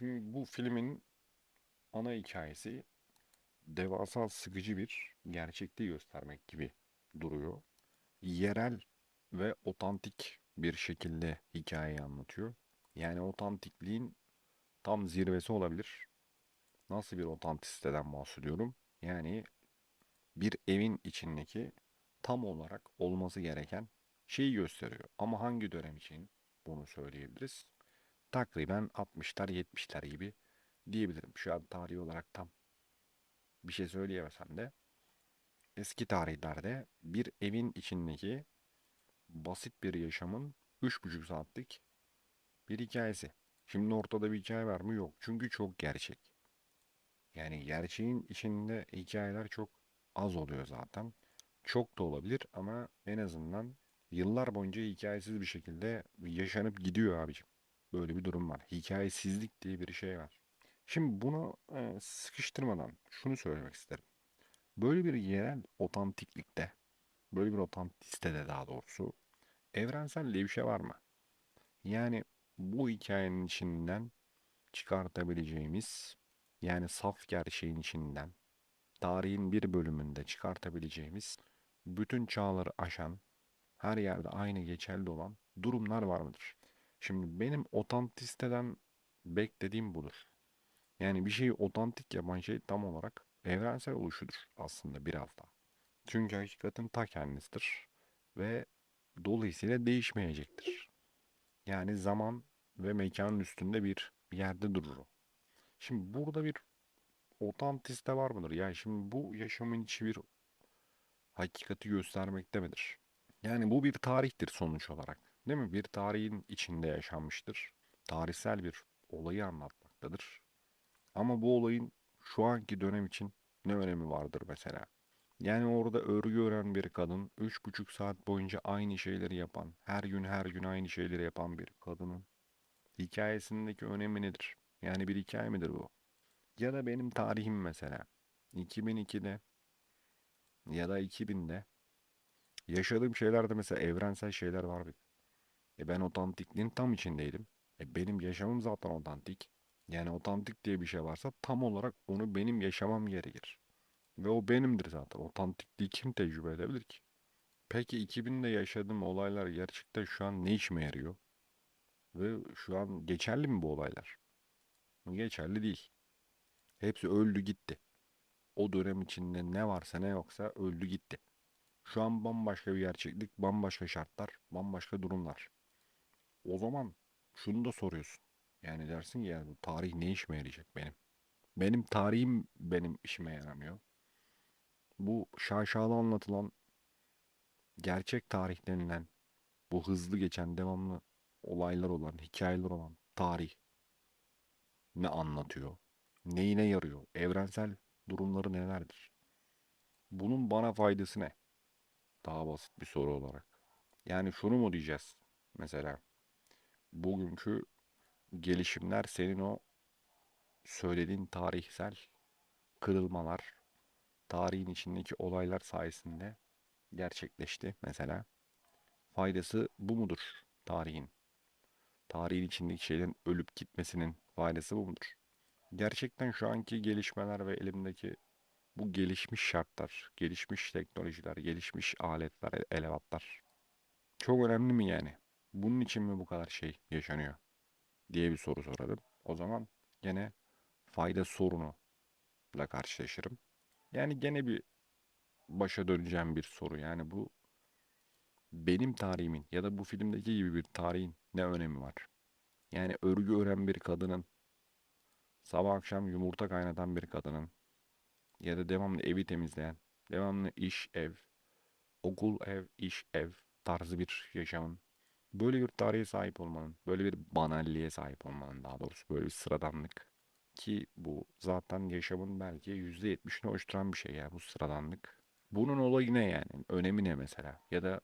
Şimdi bu filmin ana hikayesi devasa sıkıcı bir gerçekliği göstermek gibi duruyor. Yerel ve otantik bir şekilde hikayeyi anlatıyor. Yani otantikliğin tam zirvesi olabilir. Nasıl bir otantisiteden bahsediyorum? Yani bir evin içindeki tam olarak olması gereken şeyi gösteriyor. Ama hangi dönem için bunu söyleyebiliriz? Takriben 60'lar 70'ler gibi diyebilirim. Şu an tarihi olarak tam bir şey söyleyemesem de eski tarihlerde bir evin içindeki basit bir yaşamın 3,5 saatlik bir hikayesi. Şimdi ortada bir hikaye var mı? Yok. Çünkü çok gerçek. Yani gerçeğin içinde hikayeler çok az oluyor zaten. Çok da olabilir ama en azından yıllar boyunca hikayesiz bir şekilde yaşanıp gidiyor abicim. Böyle bir durum var. Hikayesizlik diye bir şey var. Şimdi bunu e, sıkıştırmadan şunu söylemek isterim. Böyle bir yerel otantiklikte, böyle bir otantistede daha doğrusu evrensel şey var mı? Yani bu hikayenin içinden çıkartabileceğimiz, yani saf gerçeğin içinden, tarihin bir bölümünde çıkartabileceğimiz, bütün çağları aşan, her yerde aynı geçerli olan durumlar var mıdır? Şimdi benim otantisteden beklediğim budur. Yani bir şeyi otantik yapan şey tam olarak evrensel oluşudur aslında biraz da. Çünkü hakikatin ta kendisidir ve dolayısıyla değişmeyecektir. Yani zaman ve mekanın üstünde bir yerde durur o. Şimdi burada bir otantiste var mıdır? Yani şimdi bu yaşamın içi bir hakikati göstermekte midir? Yani bu bir tarihtir sonuç olarak. Değil mi? Bir tarihin içinde yaşanmıştır. Tarihsel bir olayı anlatmaktadır. Ama bu olayın şu anki dönem için ne önemi vardır mesela? Yani orada örgü ören bir kadın, üç buçuk saat boyunca aynı şeyleri yapan, her gün her gün aynı şeyleri yapan bir kadının hikayesindeki önemi nedir? Yani bir hikaye midir bu? Ya da benim tarihim mesela 2002'de ya da 2000'de yaşadığım şeylerde mesela evrensel şeyler var bir. E ben otantikliğin tam içindeydim. E benim yaşamım zaten otantik. Yani otantik diye bir şey varsa tam olarak onu benim yaşamam gerekir. Ve o benimdir zaten. Otantikliği kim tecrübe edebilir ki? Peki 2000'de yaşadığım olaylar gerçekten şu an ne işime yarıyor? Ve şu an geçerli mi bu olaylar? Geçerli değil. Hepsi öldü gitti. O dönem içinde ne varsa ne yoksa öldü gitti. Şu an bambaşka bir gerçeklik, bambaşka şartlar, bambaşka durumlar. O zaman şunu da soruyorsun. Yani dersin ki yani bu tarih ne işime yarayacak benim? Benim tarihim benim işime yaramıyor. Bu şaşalı anlatılan gerçek tarih denilen bu hızlı geçen devamlı olaylar olan, hikayeler olan tarih ne anlatıyor? Neyine yarıyor? Evrensel durumları nelerdir? Bunun bana faydası ne? Daha basit bir soru olarak. Yani şunu mu diyeceğiz? Mesela bugünkü gelişimler senin o söylediğin tarihsel kırılmalar, tarihin içindeki olaylar sayesinde gerçekleşti mesela. Faydası bu mudur tarihin? Tarihin içindeki şeylerin ölüp gitmesinin faydası bu mudur? Gerçekten şu anki gelişmeler ve elimdeki bu gelişmiş şartlar, gelişmiş teknolojiler, gelişmiş aletler, elevatlar çok önemli mi yani? Bunun için mi bu kadar şey yaşanıyor? diye bir soru sorarım. O zaman gene fayda sorunu ile karşılaşırım. Yani gene bir başa döneceğim bir soru. Yani bu benim tarihimin ya da bu filmdeki gibi bir tarihin ne önemi var? Yani örgü ören bir kadının, sabah akşam yumurta kaynatan bir kadının ya da devamlı evi temizleyen, devamlı iş, ev, okul, ev, iş, ev tarzı bir yaşamın böyle bir tarihe sahip olmanın, böyle bir banalliğe sahip olmanın daha doğrusu böyle bir sıradanlık ki bu zaten yaşamın belki %70'ini oluşturan bir şey ya bu sıradanlık. Bunun olayı ne yani? Önemi ne mesela? Ya da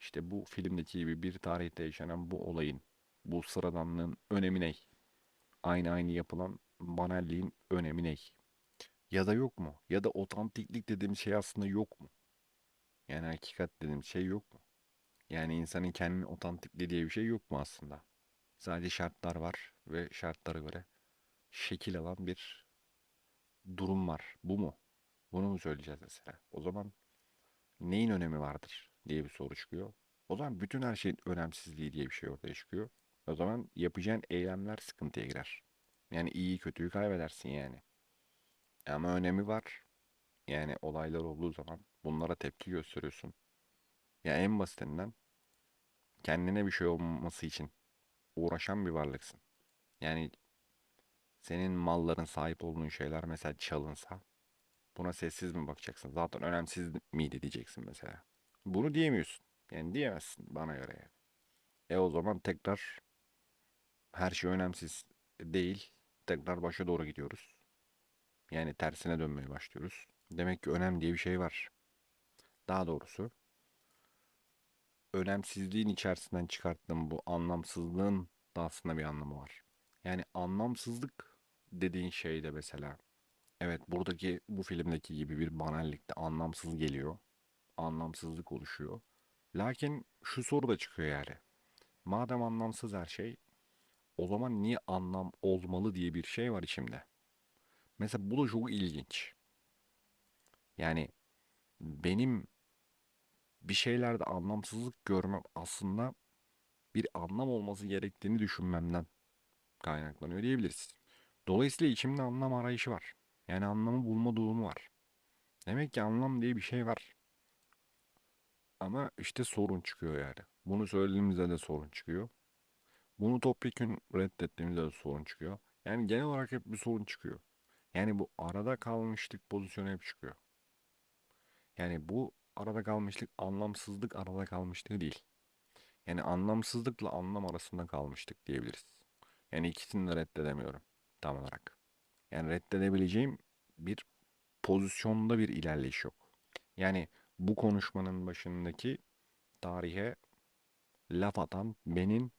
işte bu filmdeki gibi bir tarihte yaşanan bu olayın, bu sıradanlığın önemi ne? Aynı aynı yapılan banalliğin önemi ne? Ya da yok mu? Ya da otantiklik dediğim şey aslında yok mu? Yani hakikat dediğim şey yok mu? Yani insanın kendini otantikliği diye bir şey yok mu aslında? Sadece şartlar var ve şartlara göre şekil alan bir durum var. Bu mu? Bunu mu söyleyeceğiz mesela? O zaman neyin önemi vardır diye bir soru çıkıyor. O zaman bütün her şeyin önemsizliği diye bir şey ortaya çıkıyor. O zaman yapacağın eylemler sıkıntıya girer. Yani iyi kötüyü kaybedersin yani. Ama önemi var. Yani olaylar olduğu zaman bunlara tepki gösteriyorsun. Ya en basitinden kendine bir şey olmaması için uğraşan bir varlıksın. Yani senin malların sahip olduğun şeyler mesela çalınsa buna sessiz mi bakacaksın? Zaten önemsiz miydi diyeceksin mesela. Bunu diyemiyorsun. Yani diyemezsin bana göre yani. E o zaman tekrar her şey önemsiz değil. Tekrar başa doğru gidiyoruz. Yani tersine dönmeye başlıyoruz. Demek ki önem diye bir şey var. Daha doğrusu önemsizliğin içerisinden çıkarttığım bu anlamsızlığın da aslında bir anlamı var. Yani anlamsızlık dediğin şey de mesela evet buradaki bu filmdeki gibi bir banallikte anlamsız geliyor. Anlamsızlık oluşuyor. Lakin şu soru da çıkıyor yani. Madem anlamsız her şey o zaman niye anlam olmalı diye bir şey var içimde. Mesela bu da çok ilginç. Yani benim bir şeylerde anlamsızlık görmem aslında bir anlam olması gerektiğini düşünmemden kaynaklanıyor diyebiliriz. Dolayısıyla içimde anlam arayışı var. Yani anlamı bulma durumu var. Demek ki anlam diye bir şey var. Ama işte sorun çıkıyor yani. Bunu söylediğimizde de sorun çıkıyor. Bunu topyekün reddettiğimizde de sorun çıkıyor. Yani genel olarak hep bir sorun çıkıyor. Yani bu arada kalmışlık pozisyonu hep çıkıyor. Yani bu arada kalmışlık anlamsızlık arada kalmışlığı değil. Yani anlamsızlıkla anlam arasında kalmıştık diyebiliriz. Yani ikisini de reddedemiyorum tam olarak. Yani reddedebileceğim bir pozisyonda bir ilerleyiş yok. Yani bu konuşmanın başındaki tarihe laf atan benim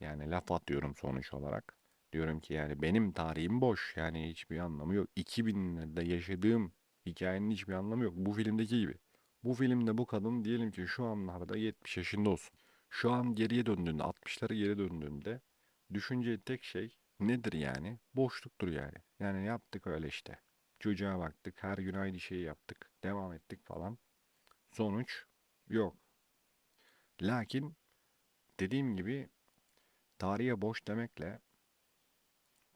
yani laf atıyorum sonuç olarak. Diyorum ki yani benim tarihim boş yani hiçbir anlamı yok. 2000'lerde yaşadığım hikayenin hiçbir anlamı yok. Bu filmdeki gibi. Bu filmde bu kadın diyelim ki şu anlarda 70 yaşında olsun. Şu an geriye döndüğünde 60'lara geri döndüğünde düşüneceği tek şey nedir yani? Boşluktur yani. Yani yaptık öyle işte. Çocuğa baktık her gün aynı şeyi yaptık. Devam ettik falan. Sonuç yok. Lakin dediğim gibi tarihe boş demekle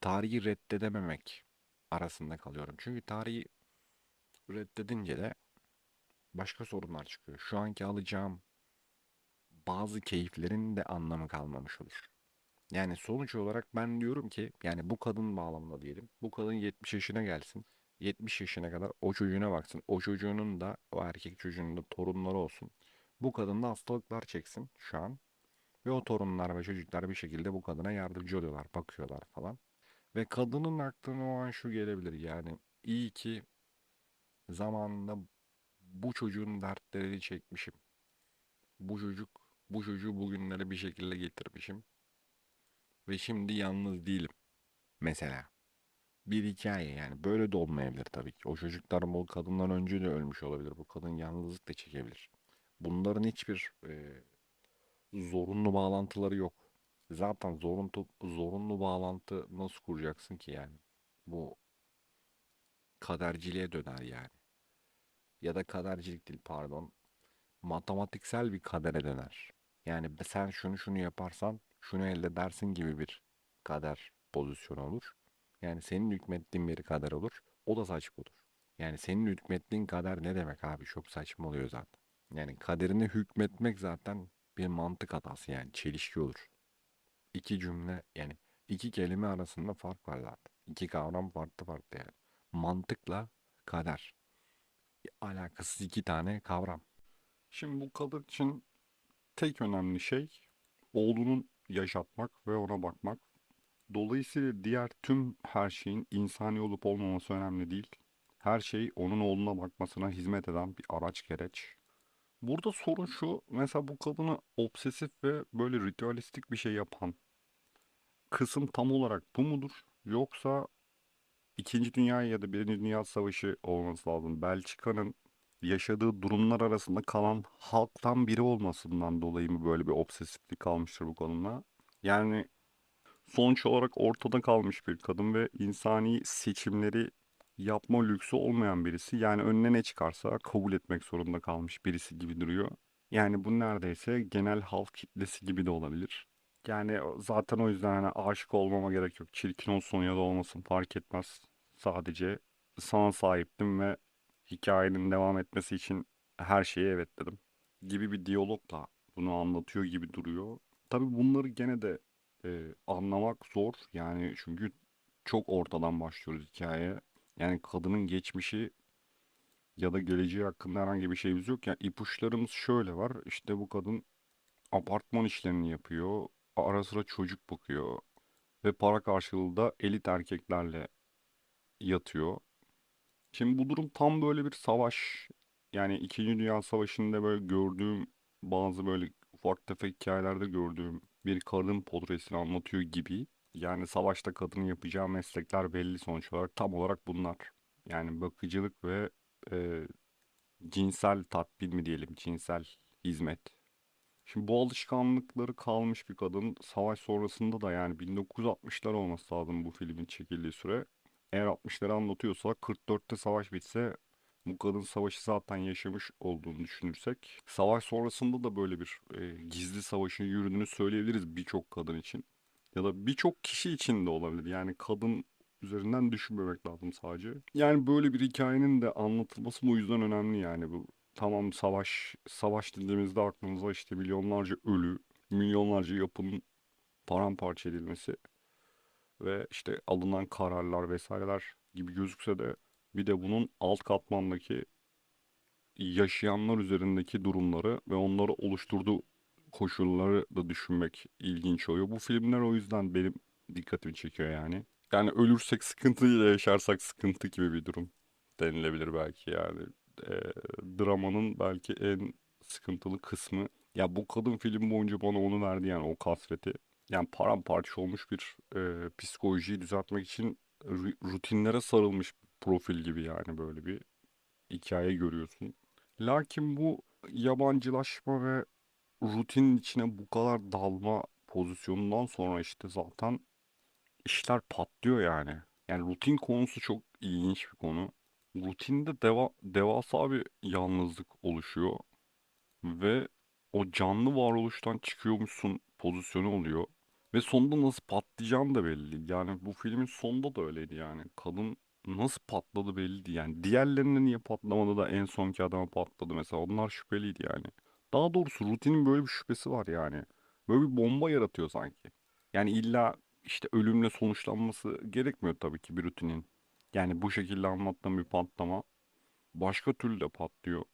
tarihi reddedememek arasında kalıyorum. Çünkü tarihi reddedince de başka sorunlar çıkıyor. Şu anki alacağım bazı keyiflerin de anlamı kalmamış olur. Yani sonuç olarak ben diyorum ki yani bu kadın bağlamında diyelim. Bu kadın 70 yaşına gelsin. 70 yaşına kadar o çocuğuna baksın. O çocuğunun da o erkek çocuğunun da torunları olsun. Bu kadın da hastalıklar çeksin şu an. Ve o torunlar ve çocuklar bir şekilde bu kadına yardımcı oluyorlar, bakıyorlar falan. Ve kadının aklına o an şu gelebilir yani iyi ki zamanında bu çocuğun dertlerini çekmişim. Bu çocuk, bu çocuğu bugünlere bir şekilde getirmişim. Ve şimdi yalnız değilim. Mesela. Bir hikaye yani. Böyle de olmayabilir tabii ki. O çocuklar bu kadından önce de ölmüş olabilir. Bu kadın yalnızlık da çekebilir. Bunların hiçbir e, zorunlu bağlantıları yok. Zaten zorunlu, zorunlu bağlantı nasıl kuracaksın ki yani? Bu kaderciliğe döner yani. Ya da kadercilik değil pardon. Matematiksel bir kadere döner. Yani sen şunu şunu yaparsan şunu elde edersin gibi bir kader pozisyonu olur. Yani senin hükmettiğin bir kader olur. O da saçma olur. Yani senin hükmettiğin kader ne demek abi? Çok saçma oluyor zaten. Yani kaderini hükmetmek zaten bir mantık hatası yani çelişki olur. İki cümle yani iki kelime arasında fark var zaten. İki kavram farklı farklı yani. Mantıkla kader. Alakasız iki tane kavram. Şimdi bu kadın için tek önemli şey oğlunun yaşatmak ve ona bakmak. Dolayısıyla diğer tüm her şeyin insani olup olmaması önemli değil. Her şey onun oğluna bakmasına hizmet eden bir araç gereç. Burada sorun şu, mesela bu kadını obsesif ve böyle ritüelistik bir şey yapan kısım tam olarak bu mudur? Yoksa İkinci Dünya ya da Birinci Dünya Savaşı olması lazım. Belçika'nın yaşadığı durumlar arasında kalan halktan biri olmasından dolayı mı böyle bir obsesiflik kalmıştır bu konuda? Yani sonuç olarak ortada kalmış bir kadın ve insani seçimleri yapma lüksü olmayan birisi. Yani önüne ne çıkarsa kabul etmek zorunda kalmış birisi gibi duruyor. Yani bu neredeyse genel halk kitlesi gibi de olabilir. Yani zaten o yüzden hani aşık olmama gerek yok. Çirkin olsun ya da olmasın fark etmez. Sadece sana sahiptim ve hikayenin devam etmesi için her şeye evet dedim. Gibi bir diyalogla bunu anlatıyor gibi duruyor. Tabii bunları gene de e, anlamak zor. Yani çünkü çok ortadan başlıyoruz hikayeye. Yani kadının geçmişi ya da geleceği hakkında herhangi bir şeyimiz yok. Yani ipuçlarımız şöyle var. İşte bu kadın apartman işlerini yapıyor. Ara sıra çocuk bakıyor. Ve para karşılığı da elit erkeklerle yatıyor. Şimdi bu durum tam böyle bir savaş. Yani İkinci Dünya Savaşı'nda böyle gördüğüm bazı böyle ufak tefek hikayelerde gördüğüm bir kadın portresini anlatıyor gibi. Yani savaşta kadının yapacağı meslekler belli sonuç olarak. Tam olarak bunlar. Yani bakıcılık ve e, cinsel tatmin mi diyelim, cinsel hizmet. Şimdi bu alışkanlıkları kalmış bir kadın savaş sonrasında da yani 1960'lar olması lazım bu filmin çekildiği süre. Eğer 60'ları anlatıyorsa 44'te savaş bitse bu kadın savaşı zaten yaşamış olduğunu düşünürsek savaş sonrasında da böyle bir e, gizli savaşın yürüdüğünü söyleyebiliriz birçok kadın için. Ya da birçok kişi için de olabilir. Yani kadın üzerinden düşünmemek lazım sadece. Yani böyle bir hikayenin de anlatılması bu yüzden önemli yani bu. Tamam savaş, savaş dediğimizde aklımıza işte milyonlarca ölü, milyonlarca yapının paramparça edilmesi ve işte alınan kararlar vesaireler gibi gözükse de bir de bunun alt katmandaki yaşayanlar üzerindeki durumları ve onları oluşturduğu koşulları da düşünmek ilginç oluyor. Bu filmler o yüzden benim dikkatimi çekiyor yani. Yani ölürsek sıkıntıyla yaşarsak sıkıntı gibi bir durum denilebilir belki yani. Eee, dramanın belki en sıkıntılı kısmı. Ya bu kadın film boyunca bana onu verdi yani o kasveti. Yani paramparça olmuş bir eee, psikolojiyi düzeltmek için ru- rutinlere sarılmış profil gibi yani böyle bir hikaye görüyorsun. Lakin bu yabancılaşma ve rutinin içine bu kadar dalma pozisyonundan sonra işte zaten işler patlıyor yani. Yani rutin konusu çok ilginç bir konu. Rutinde deva devasa bir yalnızlık oluşuyor ve o canlı varoluştan çıkıyormuşsun pozisyonu oluyor. Ve sonunda nasıl patlayacağım da belli. Yani bu filmin sonunda da öyleydi yani. Kadın nasıl patladı belli değil. Yani diğerlerine niye patlamadı da en sonki adama patladı mesela. Onlar şüpheliydi yani. Daha doğrusu rutinin böyle bir şüphesi var yani. Böyle bir bomba yaratıyor sanki. Yani illa işte ölümle sonuçlanması gerekmiyor tabii ki bir rutinin. Yani bu şekilde anlattığım bir patlama başka türlü de patlıyor.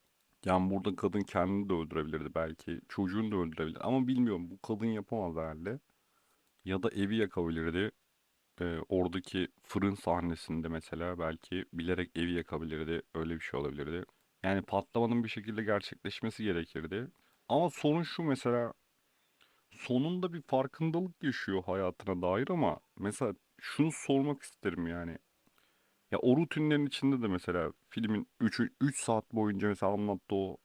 Yani burada kadın kendini de öldürebilirdi belki. Çocuğunu da öldürebilir. Ama bilmiyorum bu kadın yapamaz herhalde. Ya da evi yakabilirdi. Ee, oradaki fırın sahnesinde mesela belki bilerek evi yakabilirdi. Öyle bir şey olabilirdi. Yani patlamanın bir şekilde gerçekleşmesi gerekirdi. Ama sorun şu mesela sonunda bir farkındalık yaşıyor hayatına dair ama mesela şunu sormak isterim yani. Ya o rutinlerin içinde de mesela filmin 3 3 saat boyunca mesela anlattığı o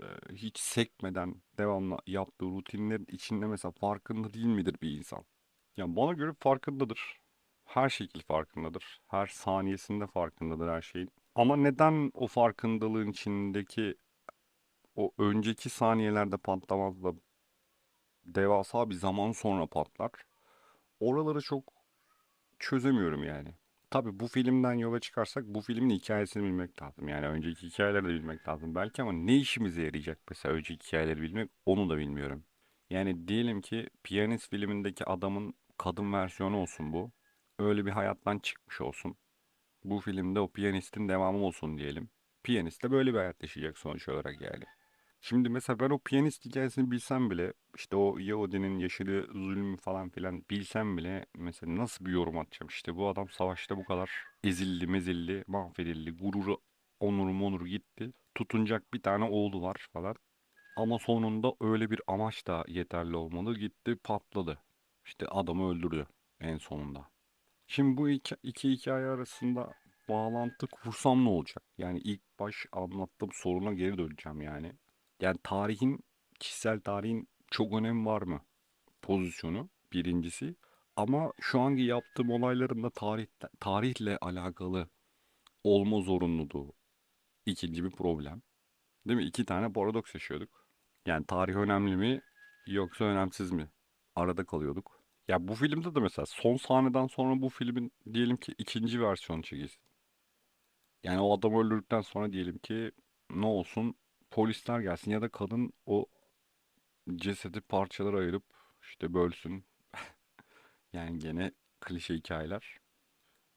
e, hiç sekmeden devamlı yaptığı rutinlerin içinde mesela farkında değil midir bir insan? Yani bana göre farkındadır. Her şekil farkındadır. Her saniyesinde farkındadır her şeyin. Ama neden o farkındalığın içindeki o önceki saniyelerde patlamaz da devasa bir zaman sonra patlar? Oraları çok çözemiyorum yani. Tabii bu filmden yola çıkarsak bu filmin hikayesini bilmek lazım. Yani önceki hikayeleri de bilmek lazım belki ama ne işimize yarayacak mesela önceki hikayeleri bilmek onu da bilmiyorum. Yani diyelim ki Piyanist filmindeki adamın kadın versiyonu olsun bu. Öyle bir hayattan çıkmış olsun. Bu filmde o piyanistin devamı olsun diyelim. Piyanist de böyle bir hayat yaşayacak sonuç olarak yani. Şimdi mesela ben o piyanist hikayesini bilsem bile işte o Yahudi'nin yaşadığı zulmü falan filan bilsem bile mesela nasıl bir yorum atacağım? İşte bu adam savaşta bu kadar ezildi, mezildi, mahvedildi, gururu, onuru monuru gitti. Tutunacak bir tane oğlu var falan. Ama sonunda öyle bir amaç da yeterli olmadı. Gitti patladı. İşte adamı öldürdü en sonunda. Şimdi bu iki, iki hikaye arasında bağlantı kursam ne olacak? Yani ilk baş anlattığım soruna geri döneceğim yani. Yani tarihin, kişisel tarihin çok önemi var mı? Pozisyonu birincisi. Ama şu anki yaptığım olayların da tarih, tarihle alakalı olma zorunluluğu ikinci bir problem. Değil mi? İki tane paradoks yaşıyorduk. Yani tarih önemli mi yoksa önemsiz mi? Arada kalıyorduk. Ya bu filmde de mesela son sahneden sonra bu filmin diyelim ki ikinci versiyonu çekilsin. Yani o adam öldürdükten sonra diyelim ki ne olsun polisler gelsin ya da kadın o cesedi parçalara ayırıp işte bölsün. Yani gene klişe hikayeler.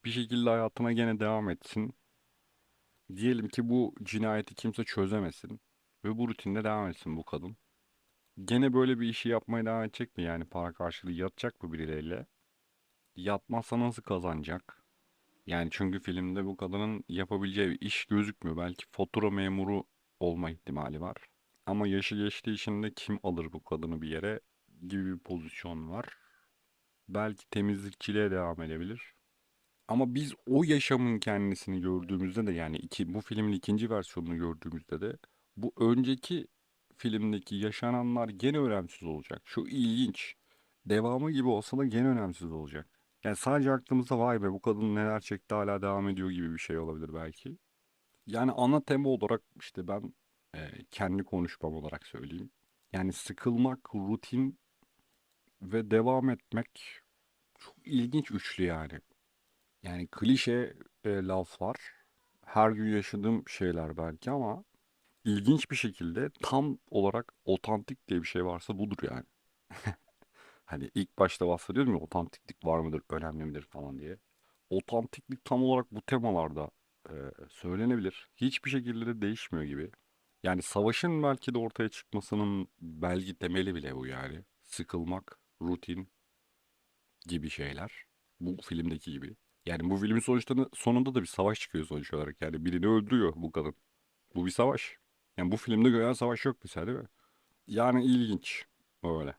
Bir şekilde hayatına gene devam etsin. Diyelim ki bu cinayeti kimse çözemesin ve bu rutinde devam etsin bu kadın. Gene böyle bir işi yapmaya devam edecek mi yani para karşılığı yatacak mı birileriyle? Yatmazsa nasıl kazanacak? Yani çünkü filmde bu kadının yapabileceği bir iş gözükmüyor. Belki fatura memuru olma ihtimali var. Ama yaşı geçtiği için de kim alır bu kadını bir yere gibi bir pozisyon var. Belki temizlikçiliğe devam edebilir. Ama biz o yaşamın kendisini gördüğümüzde de yani iki, bu filmin ikinci versiyonunu gördüğümüzde de bu önceki filmdeki yaşananlar gene önemsiz olacak. Şu ilginç. Devamı gibi olsa da gene önemsiz olacak. Yani sadece aklımızda vay be bu kadın neler çekti hala devam ediyor gibi bir şey olabilir belki. Yani ana tema olarak işte ben e, kendi konuşmam olarak söyleyeyim. Yani sıkılmak, rutin ve devam etmek çok ilginç üçlü yani. Yani klişe e, laflar, her gün yaşadığım şeyler belki ama ilginç bir şekilde tam olarak otantik diye bir şey varsa budur yani. Hani ilk başta bahsediyordum ya otantiklik var mıdır, önemli midir falan diye. Otantiklik tam olarak bu temalarda e, söylenebilir. Hiçbir şekilde de değişmiyor gibi. Yani savaşın belki de ortaya çıkmasının belki temeli bile bu yani. Sıkılmak, rutin gibi şeyler. Bu filmdeki gibi. Yani bu filmin sonuçta sonunda da bir savaş çıkıyor sonuç olarak. Yani birini öldürüyor bu kadın. Bu bir savaş. Yani bu filmde gören savaş yok mesela değil mi? Yani ilginç. Öyle.